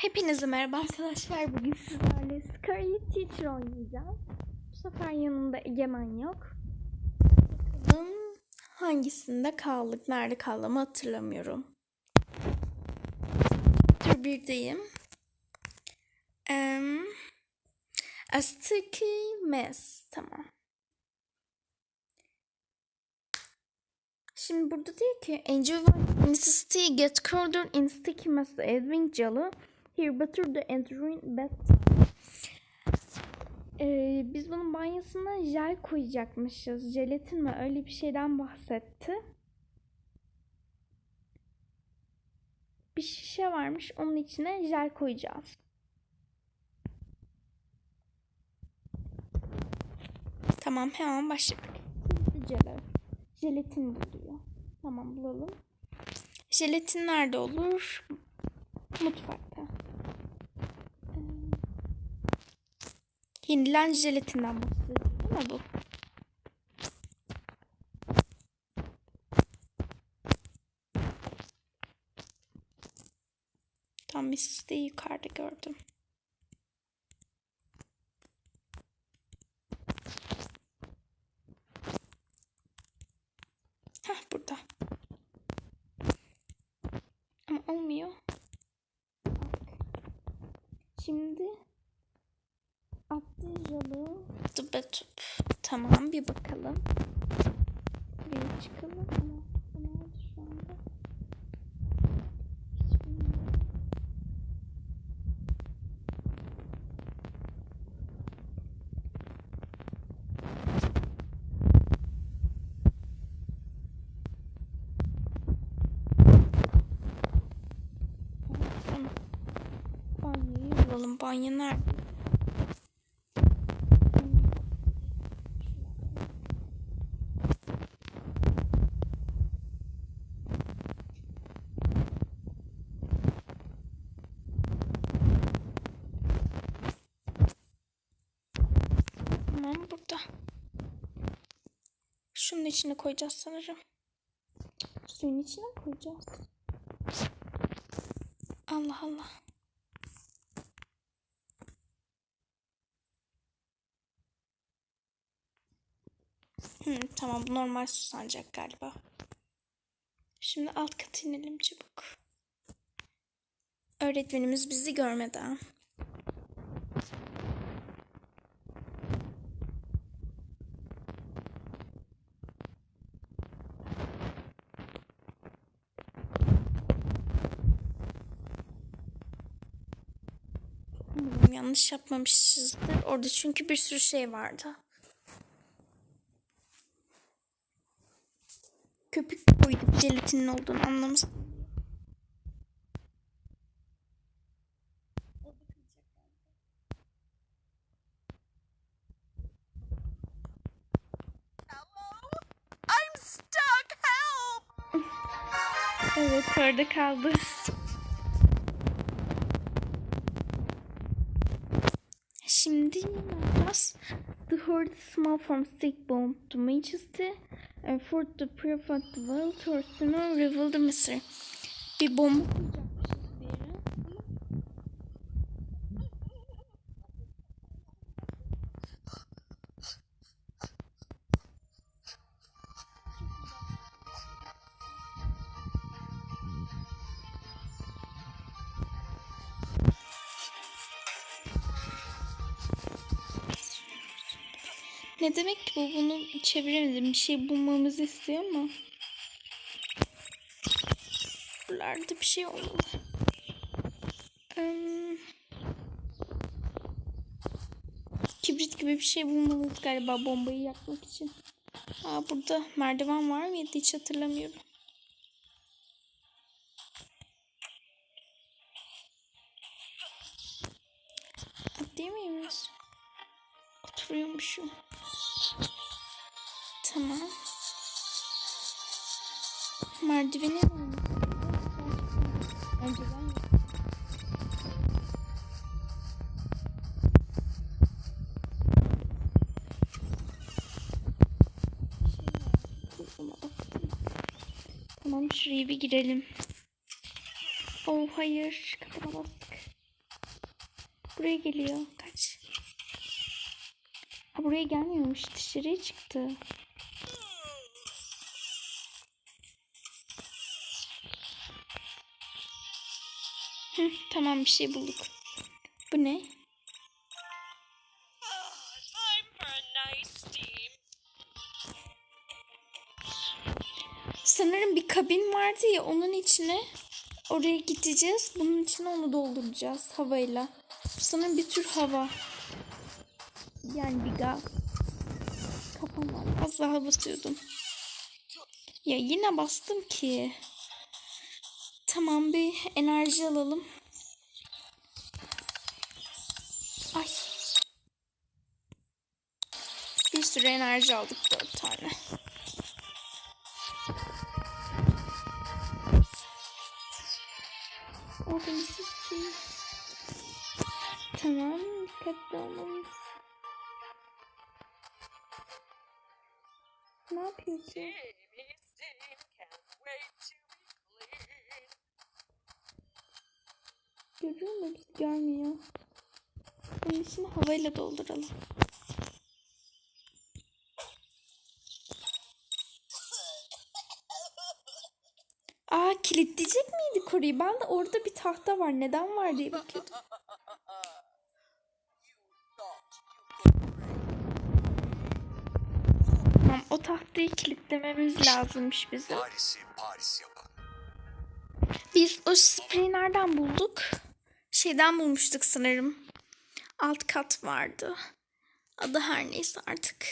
Hepinize merhaba arkadaşlar. Bugün sizlerle Scarlet Teacher oynayacağız. Bu sefer yanımda Egemen yok. Bakalım hangisinde kaldık, nerede kaldığımı hatırlamıyorum. Tur 1'deyim. Um, a sticky mess. Tamam. Şimdi burada diyor ki Mrs. T get curled in sticky mess Edwin Jello Here butter the ruin bathtub. Ee, biz bunun banyosuna jel koyacakmışız. Jelatin mi? Öyle bir şeyden bahsetti. Bir şişe varmış. Onun içine jel koyacağız. Tamam hemen başladık. Jel. Jelatin buluyor. Tamam bulalım. Jelatin nerede olur? Mutfakta. Yenilen jelatinden bahsediyor değil mi bu? Tam Mrs. yukarıda gördüm. Heh burada. Ama olmuyor. Bak. Şimdi Abdücalı Dıbetup. Tamam bir bakalım. Buraya çıkalım ama bu nerede şu anda? Hiç bilmiyorum. Tamam. Banyoyu bulalım. Banyo nerede? Tamam burada. Şunun içine koyacağız sanırım. Suyun içine koyacağız. Allah Allah. Hmm, tamam bu normal su sancak galiba. Şimdi alt kata inelim çabuk. Öğretmenimiz bizi görmeden. Yanlış yapmamışızdır. Orada çünkü bir sürü şey vardı. Köpük koyduk jelatinin olduğunu anlamış. Evet orada kaldı. Dimas the horde small from bomb to Manchester and for the prophet wealth or sooner reveal the mystery. Be bomb. Ne demek ki bu? Bunu çeviremedim. Bir şey bulmamızı istiyor ama. Buralarda bir şey olmalı. Hmm. Kibrit gibi bir şey bulmalıyız galiba bombayı yakmak için. Aa, burada merdiven var mıydı hiç hatırlamıyorum. Atlayamıyor muyuz? Oturuyormuşum. Tamam. Merdiveni Önceden. Tamam şuraya bir girelim. Oh hayır. Kapına bastık. buraya geliyor. Kaç. Ha buraya gelmiyormuş. Dışarıya çıktı. Hı, tamam bir şey bulduk. Bu ne? Sanırım bir kabin vardı ya onun içine oraya gideceğiz. Bunun içine onu dolduracağız havayla. Sanırım bir tür hava. Yani bir gaz. Kafamdan az daha basıyordum. Ya yine bastım ki. Tamam bir enerji alalım. Ay. Bir sürü enerji aldık dört tane. Organizasyon. Tamam, dikkatli olmamız. Ne yapıyorsun? Görüyor mu? Biz görmüyor. Bunun için havayla dolduralım. Aa kilitleyecek miydi koruyu? Ben de orada bir tahta var. Neden var diye bakıyordum. Tamam, o tahtayı kilitlememiz lazımmış bizim. Paris'i Paris yapan. Biz o spreyi nereden bulduk? Şeyden bulmuştuk sanırım. Alt kat vardı. Adı her neyse artık.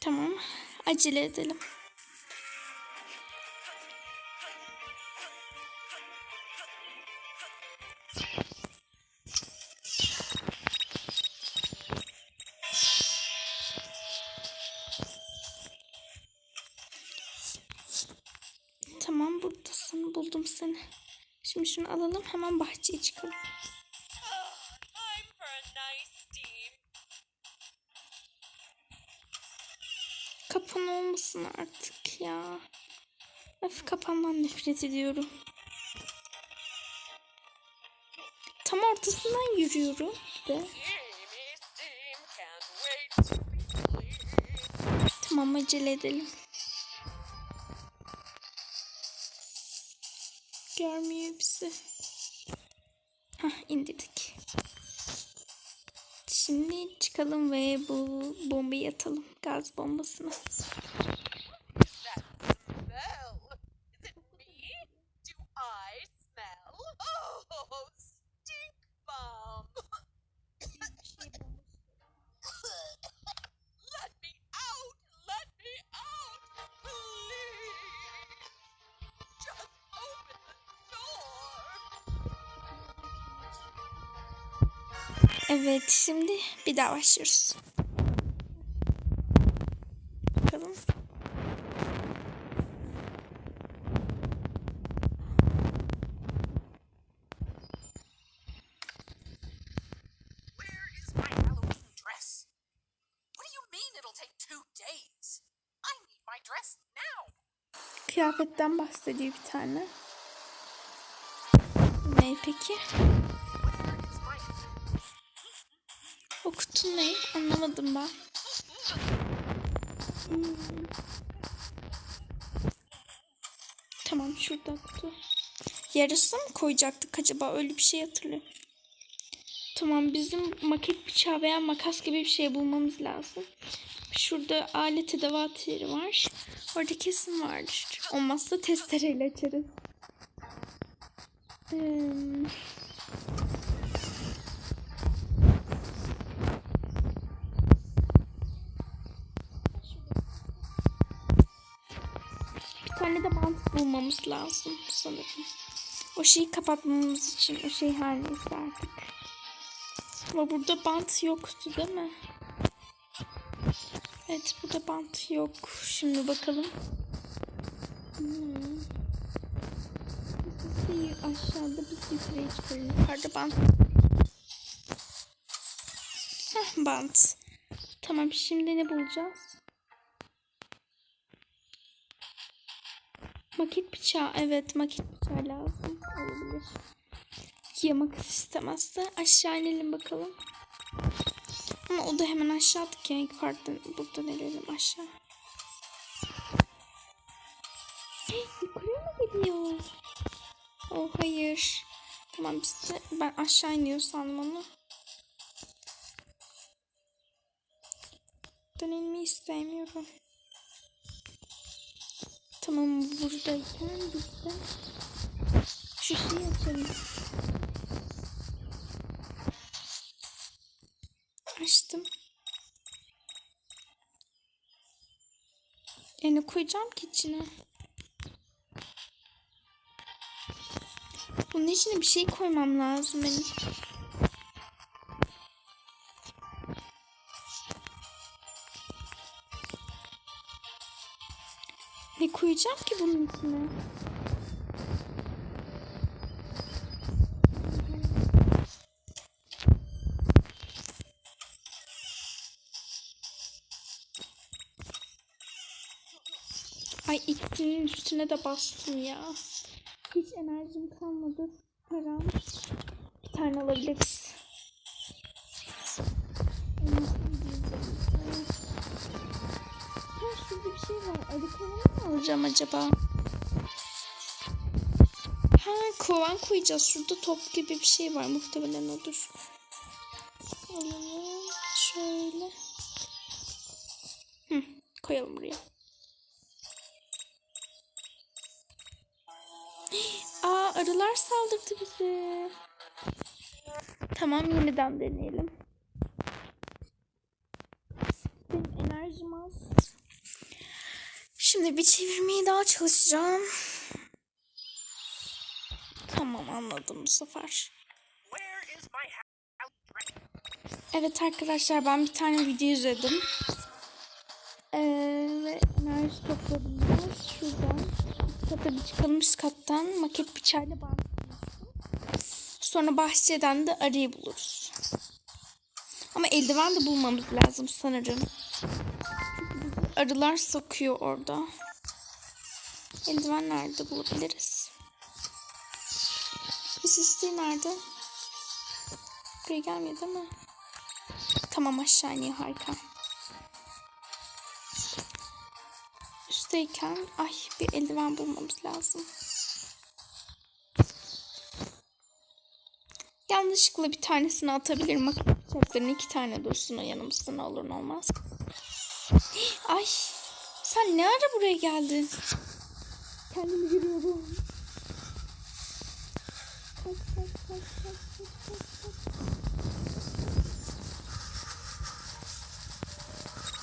Tamam. Acele edelim. Hemen bahçeye çıkalım. Kapan olmasın artık ya. Öf kapandan nefret ediyorum. Tam ortasından yürüyorum de. Tamam acele edelim. Görmüyor bizi. Hah indirdik. Şimdi çıkalım ve bu bombayı atalım. Gaz bombasını. Evet şimdi bir daha başlıyoruz. Bakalım. Kıyafetten bahsediyor bir tane. Ne peki? Ne? Anlamadım ben. Tamam şurada kutu. Yarısını mı koyacaktık acaba? Öyle bir şey hatırlıyorum. Tamam bizim maket bıçağı veya makas gibi bir şey bulmamız lazım. Şurada alet edevat yeri var. Orada kesin vardır. Olmazsa testereyle açarız. Hmm. Bulmamız lazım sanırım. O şeyi kapatmamız için o şey her neyse artık. Ama burada bant yoktu değil mi? Evet burada bant yok. Şimdi bakalım. Hmm. Aşağıda biz yukarıya çıkarız. Yukarıda bant. Heh, bant. Tamam şimdi ne bulacağız? Maket bıçağı. Evet maket bıçağı lazım. Olabilir. Yamak istemezse aşağı inelim bakalım. Ama o da hemen aşağı attık ya. Yukarıdan buradan inelim aşağı. Hey, yukarıya mı gidiyor? Oh hayır. Tamam biz de ben aşağı iniyor sandım onu. Ben inmeyi istemiyorum. Tamam buradayken biz de şu şeyi açalım. Açtım. Yani koyacağım ki içine. Bunun içine bir şey koymam lazım benim. Ne koyacağım ki bunun içine? Ay ikisinin üstüne de bastım ya. Hiç enerjim kalmadı. Param. Bir tane alabiliriz. Şey kovanı mı alacağım acaba? Ha kovan koyacağız. Şurada top gibi bir şey var. Muhtemelen odur. Alalım. Şöyle. Hı, koyalım buraya. Aa arılar saldırdı bize. Tamam yeniden deneyelim. Benim enerjim az. Şimdi bir çevirmeye daha çalışacağım. Tamam anladım bu sefer. Evet arkadaşlar ben bir tane video izledim. Ee, ve enerji topladım biraz. Şuradan üst kata bir çıkalım üst kattan maket bıçağıyla bağlayalım. Sonra bahçeden de arıyı buluruz. Ama eldiven de bulmamız lazım sanırım. Arılar sokuyor orada. Eldiven nerede bulabiliriz? Bu sisli nerede? Buraya değil mi? Tamam aşağı iniyor harika. Üstteyken ay bir eldiven bulmamız lazım. Yanlışlıkla bir tanesini atabilirim. Bıçakların iki tane dursun o yanımızda ne olur olmaz. Ay sen ne ara buraya geldin? Kendimi görüyorum. Kaç kaç kaç kaç kaç kaç kaç.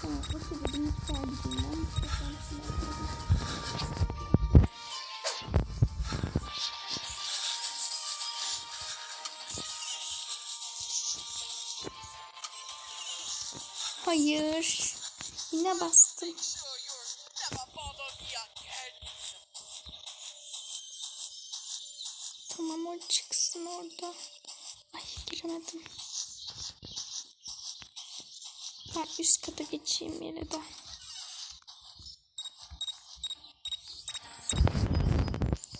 Tamam, o sırada mutfağa gideyim ben. Mutfaktan şunu alayım. Hayır. Yine bastım. Tamam o çıksın orada. Ay giremedim. Ben üst kata geçeyim yere de.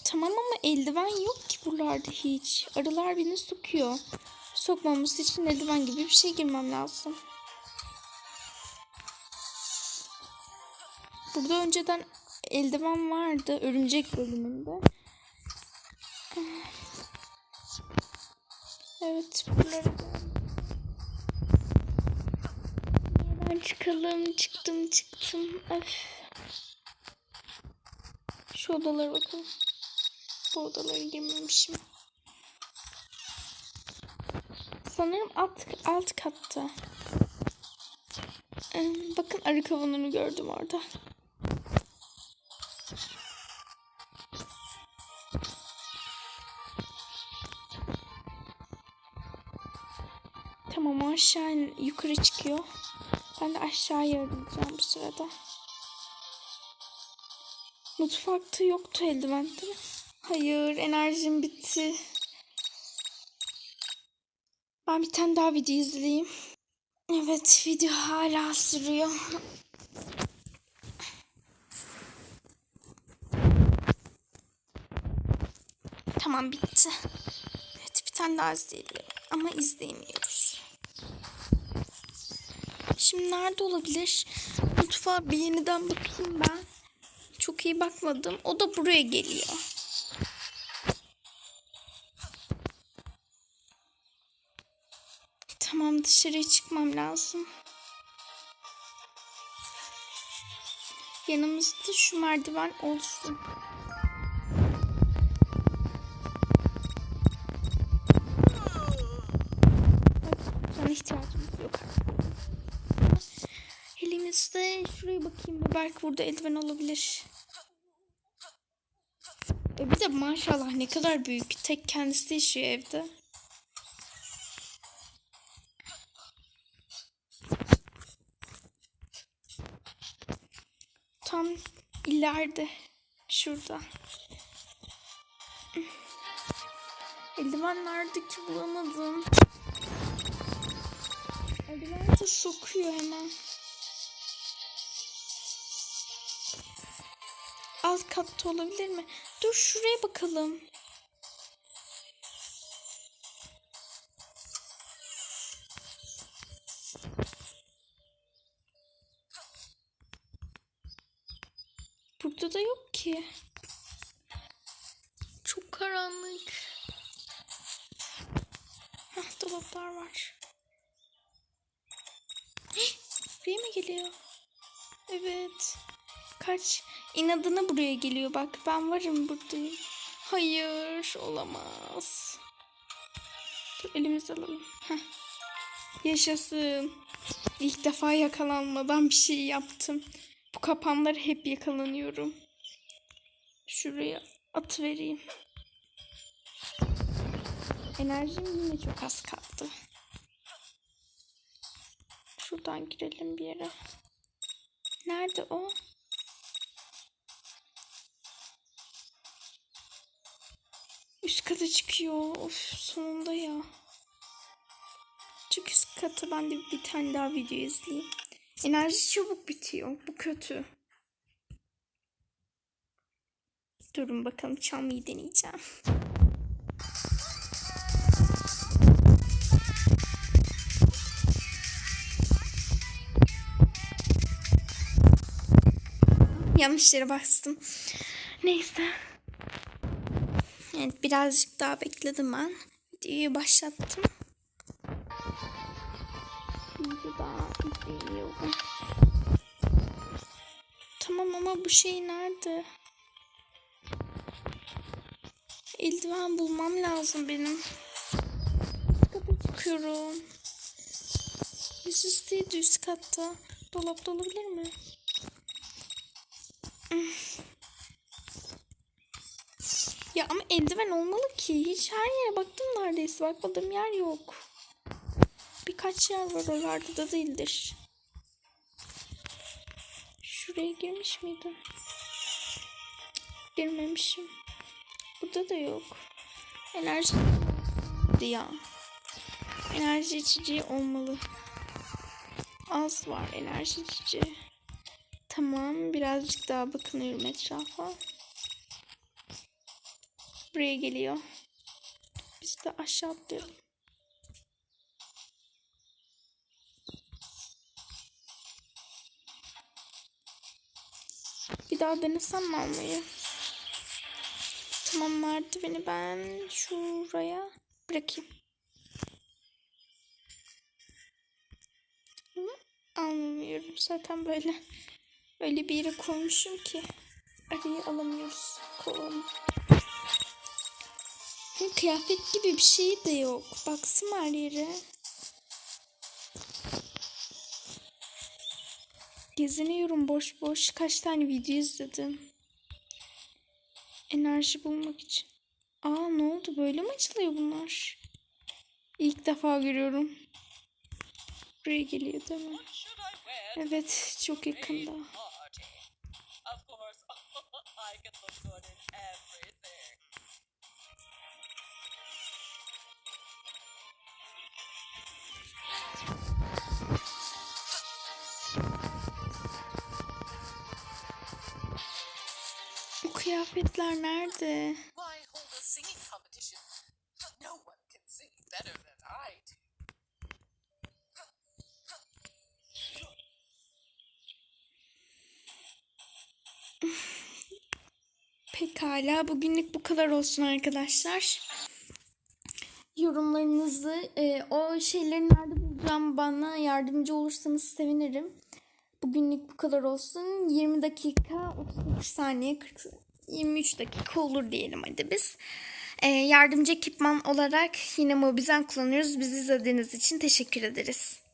Tamam ama eldiven yok ki buralarda hiç. Arılar beni sokuyor. Sokmaması için eldiven gibi bir şey girmem lazım. Burada önceden eldiven vardı örümcek bölümünde. Evet buralara geldim. Nereden çıkalım? Çıktım çıktım. Öf. Şu odalara bakalım. Bu odalara girmemişim. Sanırım alt, alt katta. Bakın arı kovanını gördüm orada. Tamam o aşağı yukarı çıkıyor. Ben de aşağıya arayacağım bu sırada. Mutfakta yoktu eldiven değil mi? Hayır enerjim bitti. Ben bir tane daha video izleyeyim. Evet video hala sürüyor. Tamam bitti. Evet bir tane daha izleyelim. Ama izleyemiyoruz. Şimdi nerede olabilir? Mutfağa bir yeniden bakayım ben. Çok iyi bakmadım. O da buraya geliyor. Tamam dışarıya çıkmam lazım. Yanımızda şu merdiven olsun. Elimizde şuraya bakayım belki burada eldiven olabilir. E bir de maşallah ne kadar büyük. Tek kendisi yaşıyor evde. Tam ileride. Şurada. Eldiven nerede ki bulamadım. Eldiven de sokuyor hemen. Alt katta olabilir mi? Dur şuraya bakalım. Burada da yok ki. Çok karanlık. Hah dolaplar var. Hih, Buraya mı geliyor? Evet. Kaç inadına buraya geliyor bak. Ben varım buradayım. Hayır olamaz. Dur elimizi alalım. Heh. Yaşasın. İlk defa yakalanmadan bir şey yaptım. Bu kapanları hep yakalanıyorum. Şuraya at vereyim. Enerjim yine çok az kaldı. Şuradan girelim bir yere. Nerede o? Üst kata çıkıyor. Of sonunda ya. Çık üst kata ben de bir tane daha video izleyeyim. Enerji çabuk bitiyor. Bu kötü. Durun bakalım çalmayı deneyeceğim. Yanlış yere bastım. Neyse. Evet birazcık daha bekledim ben. Videoyu başlattım. Video daha izleyemiyorum. Tamam ama bu şey nerede? Eldiven bulmam lazım benim. Kata çıkıyorum. Yüzüsteydi üst katta. Dolapta olabilir mi? Ya ama eldiven olmalı ki. Hiç her yere baktım neredeyse. Bakmadığım yer yok. Birkaç yer var oralarda da değildir. Şuraya girmiş miydim? Girmemişim. Burada da yok. Enerji ya. Enerji içeceği olmalı. Az var enerji içeceği. Tamam birazcık daha bakınıyorum etrafa. Buraya geliyor. Biz de aşağı atlayalım. Bir daha denesem mi almayı? Tamam merdiveni ben şuraya bırakayım. Hı? Almıyorum zaten böyle. Öyle bir yere koymuşum ki arayı alamıyoruz. Kovalım. Hı, Kıyafet gibi bir şey de yok. Baksın her yere. Geziniyorum boş boş. Kaç tane video izledim. Enerji bulmak için. Aa ne oldu? Böyle mi açılıyor bunlar? İlk defa görüyorum. Buraya geliyor değil mi? Evet çok yakında. I do. Pekala bugünlük bu kadar olsun arkadaşlar. Yorumlarınızı e, o şeyleri nerede bulacağım bana yardımcı olursanız sevinirim. Bugünlük bu kadar olsun. 20 dakika 38 saniye 40, 23 dakika olur diyelim hadi biz. E, yardımcı ekipman olarak yine Mobizen kullanıyoruz. Bizi izlediğiniz için teşekkür ederiz.